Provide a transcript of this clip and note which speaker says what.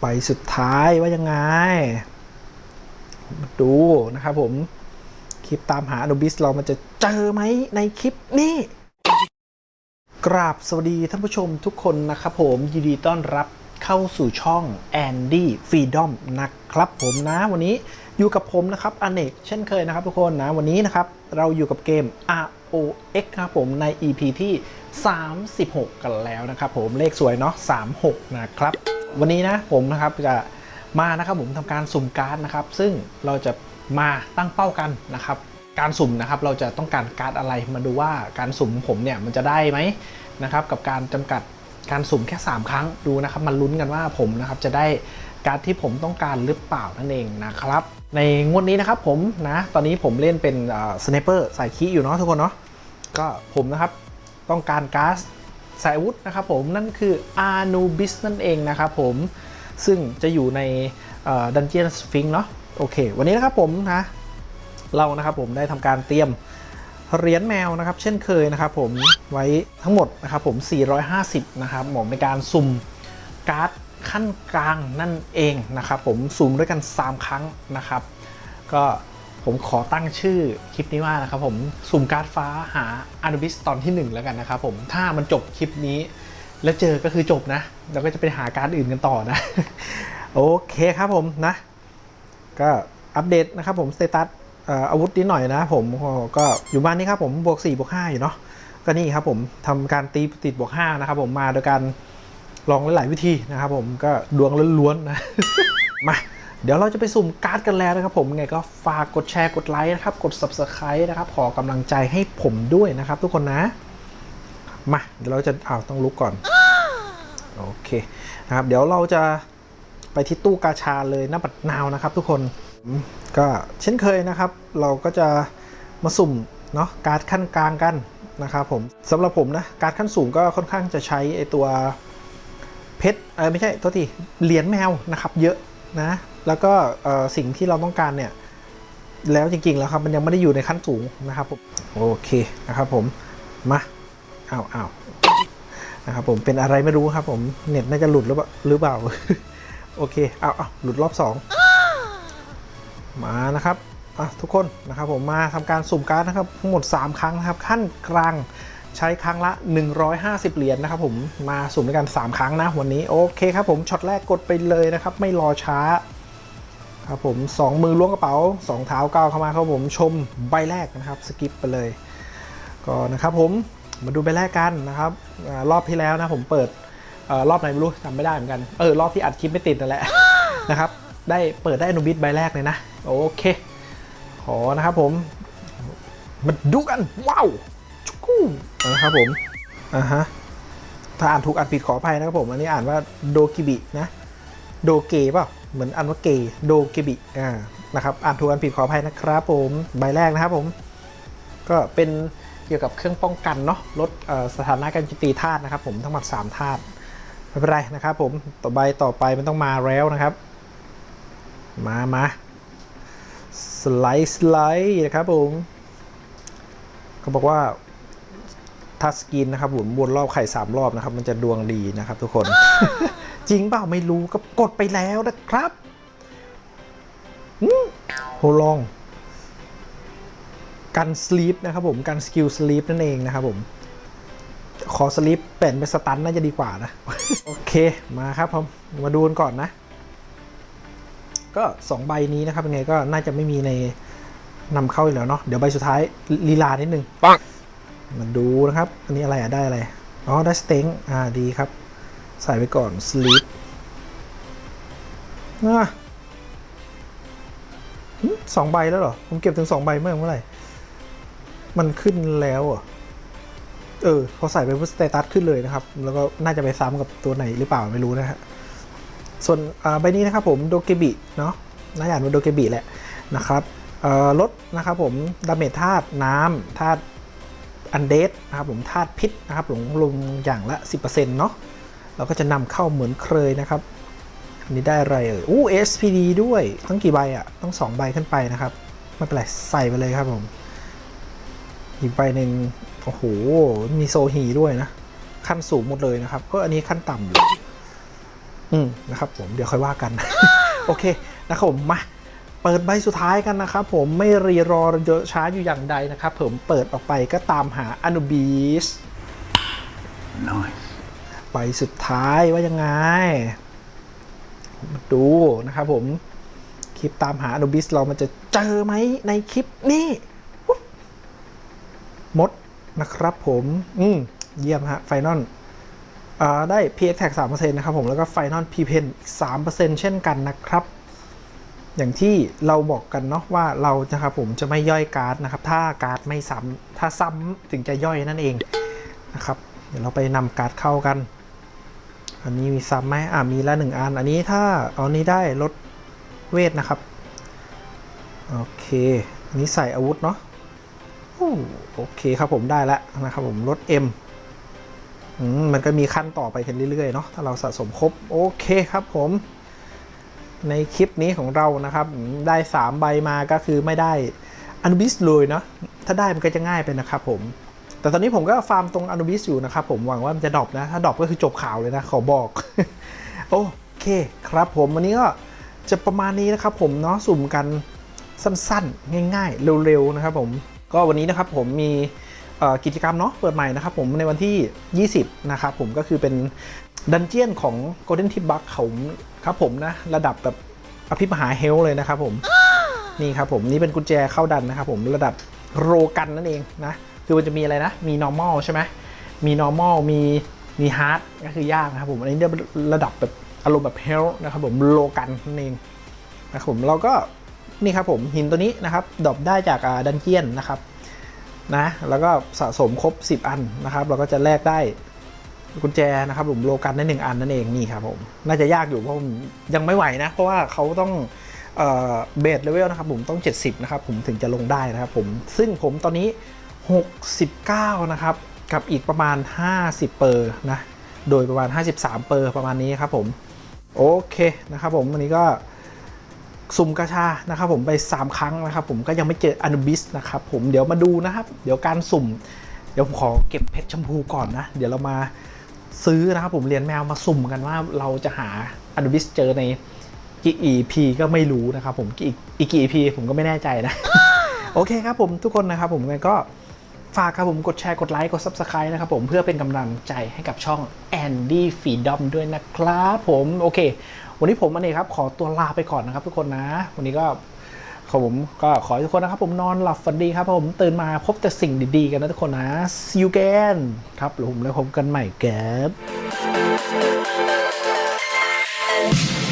Speaker 1: ใบสุดท้ายว่ายังไง ดูนะครับผม คลิปตามหาอนุบิสเรามันจะเจอไหมในคลิปนี้ กราบสวัสดีท่านผู้ชมทุกคนนะครับผม ยินดีต้อนรับเข้าสู่ช่อง Andy Freedom นะครับผมนะวันนี้อยู่กับผมนะครับอเนกเช่นเคยนะครับทุกคนนะวันนี้นะครับ เราอยู่กับเกม ROX ครับผมใน EP ที่ 36 กันแล้วนะครับผมเลขสวยเนาะ36 นะครับ วันนี้นะผมนะครับจะมานะครับผมทำการสุ่มการ์ดนะครับ ซึ่งเราจะมาตั้งเป้ากันนะครับ การสุ่มนะครับเราจะต้องการการ์ดอะไรมาดูว่าการสุ่มผมเนี่ยมันจะได้ไหมนะครับ กับการจำกัดการสุ่มแค่ 3 ครั้งดูนะครับมาลุ้นกันว่าผมนะครับจะได้การ์ดที่ผมต้องการหรือเปล่านั่นเองนะครับ ในงวดนี้นะครับผมนะตอนนี้ผมเล่นเป็นสไนเปอร์สายคีอยู่เนาะทุกคนเนาะก็ผมนะครับต้องการการ์ด สายอาวุธนะครับผมนั่นคืออานูบิสนั่นเองนะครับผมซึ่งจะอยู่ในดันเจียนสฟิงเนาะโอเค วันนี้นะครับผมนะเรานะครับผมได้ทำการเตรียมเหรียญแมวนะครับ เช่นเคยนะครับผมไว้ทั้งหมดนะครับผม 450 นะครับผมในการสุ่มการ์ดขั้นกลางนั่นเองนะครับผมสุ่มด้วยกัน 3 ครั้งนะครับ ก็ ผมขอตั้งชื่อคลิปนี้ว่านะครับผมสุ่มการ์ดฟ้าหาอานุบิสตอนที่ 1 แล้วกันนะครับผมถ้ามันจบคลิปนี้ แล้วเจอก็คือจบนะเราก็จะไปหาการ์ดอื่นกันต่อนะ โอเคครับผมนะ ก็อัปเดตนะครับผมสเตตัสอาวุธนิดหน่อยนะผมก็อยู่บ้านนี้ครับผมบวก4บวก5อยู่เนาะก็นี่ครับผมทำการตีติดบวก5นะครับผมมาโดยการลองหลายๆวิธีนะครับผมก็ดวงล้วนๆนะมา เดี๋ยวเราจะไปสุ่มการ์ดกันแล้วนะครับผมไงก็ฝากกดแชร์กดไลค์นะครับ กด subscribe นะครับ ขอกำลังใจให้ผมด้วยนะครับ ทุกคนนะ มาเดี๋ยวเราจะอ้าวต้องลุกก่อน โอเคนะครับ เดี๋ยวเราจะไปที่ตู้กาชาเลยหน้าปัดนาวนะครับ ทุกคนก็เช่นเคยนะครับ เราก็จะมาสุ่มเนาะการ์ดขั้นกลางกันนะครับผมสำหรับผมนะการ์ดขั้นสูงก็ค่อนข้างจะใช้ไอตัวเพชรเออไม่ใช่ตัวที่เหรียญแมวนะครับ เยอะนะ แล้วก็สิ่งที่เราต้องการเนี่ยแล้วจริงๆแล้วครับมันยังไม่ได้อยู่ในขั้นสูงนะครับผมโอเคนะครับผมมาอ้าวอ้าวนะครับผมเป็นอะไรไม่รู้ครับผมเน็ตน่าจะหลุดหรือเปล่าหรือเปล่าโอเคเอาเอาหลุดรอบ 2 มานะครับอะทุกคนนะครับผมมาทำการสุ่มการ์ดนะครับทั้งหมด 3 ครั้งนะครับขั้นกลางใช้ครั้งละ 150 เหรียญนะครับผมมาสุ่มด้วยกัน 3 ครั้งนะวันนี้โอเคครับผมช็อตแรกกดไปเลยนะครับไม่รอช้า ครับผม2มือล้วงกระเป๋า2เท้าก้าวเข้ามาครับผมชมใบแรกนะครับสกิปไปเลยก็นะครับผมมาดูใบแรกกันนะครับอรอบที่แล้วนะผมเปิดอรอบไหนไม่รู้จำไม่ได้เหมือนกันเออรอบที่อัดคลิปไม่ติดนั่นแหละนะครับได้เปิดได้อนุบิทใบแรกเลยนะโอเคขอนะครับผมมาดูกันว้าวชุกูนะครับผมอ่าฮะถ้าอ่านถูกอ่านผิดขออภัยนะครับผมอันนี้อ่านว่าโดกิบินะโดเกเปล่า เหมือนอ่านว่าเกโดเกบิอ่านะครับอ่านถูกอ่านผิดขออภัยนะครับผมใบแรกนะครับผม ก็เป็นเกี่ยวกับเครื่องป้องกันเนาะลดสถานะการจมตีธาตุนะครับผมทั้งหมด3ธาตุไม่เป็นไรนะครับผมต่อใบต่อไปมันต้องมาแล้วนะครับ มามาสไลด์สไลด์นะครับผมเขาบอกว่าทัสกรีนนะครับผมวนรอบไข่3รอบนะครับ มันจะดวงดีนะครับทุกคน จริงเปล่าไม่รู้ก็กดไปแล้วนะครับโฮลอง กันสลีปนะครับผม กันสกิลสลีปนั่นเองนะครับผม ขอสลีปเปลี่ยนเป็นสตันน่าจะดีกว่านะ โอเคมาครับผม มาดูกันก่อนนะ ก็ 2 ใบนี้นะครับยังไงก็น่าจะไม่มีในนำเข้าอยู่แล้วเนาะเดี๋ยวใบสุดท้ายลีลานิดนึงปังมาดูนะครับ อันนี้อะไรอะได้อะไร อ๋อ ได้สเต็งอ่าดีครับ ใส่ไปก่อนสลีปนะสองใบแล้วเหรอ ผมเก็บถึงสองใบเมื่อเมื่อไหร่ มันขึ้นแล้วอะเออพอใส่ไปพุสเตตัสขึ้นเลยนะครับ แล้วก็น่าจะไปซ้ำกับตัวไหนหรือเปล่าไม่รู้นะฮะ ส่วนใบนี้นะครับผมโดเกบิเนาะน่าอ่านว่าโดเกบิแหละนะครับลดนะครับผมดาเมจธาตุน้ำธาตุอันเดสนะครับผมธาตุพิษนะครับลงลงอย่างละ 10%เนาะ เราก็จะนำเข้าเหมือนเคยนะครับอันนี้ได้อะไรเอ่ยอู้ SPD ด้วยตั้งกี่ใบอะ่ะต้อง2ใบขึ้นไปนะครับไม่เป็นไรใส่ไปเลยครับผมอีกใบหนึ่งโอ้โหมีโซฮีด้วยนะ ขั้นสูงหมดเลยนะครับก็อันนี้ขั้นต่ำอยู่ อืมนะครับผมเดี๋ยวค่อยว่ากัน โอเคนะครับผมมาเปิดใบสุดท้ายกันนะครับผมไม่รีรอช้าอยู่อย่างใดนะครับผมเปิดออกไปก็ตามหาอนุบีส
Speaker 2: Nice.
Speaker 1: ใบสุดท้ายว่ายังไง ดูนะครับผม คลิปตามหาอนุบิสเรามันจะเจอไหมในคลิปนี้มดนะครับผม อืม เยี่ยมฮะ ไฟนอลได้ PX Tag 3%นะครับผม แล้วก็ไฟนอล P Pen อีก 3%เช่นกันนะครับ อย่างที่เราบอกกันเนาะว่าเรานะครับผมจะไม่ย่อยการ์ดนะครับ ถ้าการ์ดไม่ซ้ำถ้าซ้ำถึงจะย่อยนั่นเองนะครับ เดี๋ยวเราไปนำการ์ดเข้ากัน อันนี้มีซ้ำไหมอ่ามีละหนึ่งอัน อันนี้ถ้าเอานี้ได้ลดเวทนะครับ โอเค อันนี้ใส่อาวุธเนาะโอเคครับผมได้แล้วนะครับผมลด M อืมมันก็มีขั้นต่อไปกันเรื่อยๆเนาะถ้าเราสะสมครบ โอเคครับผม ในคลิปนี้ของเรานะครับ ได้ 3 ใบมาก็คือไม่ได้อันบิสเลยเนาะถ้าได้มันก็จะง่ายไปนะครับผม แต่ตอนนี้ผมก็ฟาร์มตรงอนุบิสอยู่นะครับผมหวังว่ามันจะดรอปนะ ถ้าดรอปก็คือจบข่าวเลยนะ ขอบอก โอเคครับผมวันนี้ก็จะประมาณนี้นะครับผมเนาะสุ่มกันสั้นๆ ง่ายๆ เร็วๆนะครับผมก็วันนี้นะครับผมมีกิจกรรมเนาะเปิดใหม่นะครับผมในวันที่ 20 นะครับผมก็คือเป็นดันเจียนของ Golden Tip Bug ผมครับผมนะ ระดับแบบอภิมหาเฮลเลยนะครับผม นี่ครับผม นี่เป็นกุญแจเข้าดันนะครับผมระดับโรกันนั่นเองนะ คือมันจะมีอะไรนะ มี normal ใช่ไหมมี normal มีมี hard ก็คือยากนะครับผมอันนี้เรียกระดับแบบอารมณ์แบบ hell นะครับผมโลกันนั่นเองนะครับผมเราก็นี่ครับผมหินตัวนี้นะครับดรอปได้จากดันเจียนนะครับนะแล้วก็สะสมครบ 10 อันนะครับ เราก็จะแลกได้กุญแจนะครับผมโลกันได้หนึ่งอันนั่นเองนี่ครับผมน่าจะยากอยู่เพราะผมยังไม่ไหวนะ เพราะว่าเขาต้องเบสเลเวลนะครับผมต้อง 70 นะครับผมถึงจะลงได้นะครับผมซึ่งผมตอนนี้ 69 นะครับ กับอีกประมาณ 50 เปอร์นะ โดยประมาณ 53 เปอร์ประมาณนี้ครับผม โอเคนะครับผมวันนี้ก็สุ่มกระชานะครับผมไป 3 ครั้งนะครับผมก็ยังไม่เจออนุบิสนะครับผมเดี๋ยวมาดูนะครับ เดี๋ยวการสุ่ม เดี๋ยวผมขอเก็บเพชรชมพูก่อนนะ เดี๋ยวเรามาซื้อนะครับผมเรียนแมวมาสุ่มกันว่าเราจะหาอนุบิสเจอในกี่ EP ก็ไม่รู้นะครับผมกี่อีกกี่ EP ผมก็ไม่แน่ใจนะ โอเคครับผมทุกคนนะครับผมก็ ฝากครับผมกดแชร์กดไลค์กด Subscribe นะครับผมเพื่อเป็นกำลังใจให้กับช่อง Andy Freedom ด้วยนะครับผมโอเค วันนี้ผมอเนกครับ ขอตัวลาไปก่อนนะครับทุกคนนะ วันนี้ก็ขอผมก็ขอทุกคนนะครับผมนอนหลับฝันดีครับผมตื่นมาพบแต่สิ่งดีๆกันนะทุกคนนะ see you again ครับผมแล้วพบกันใหม่ครับ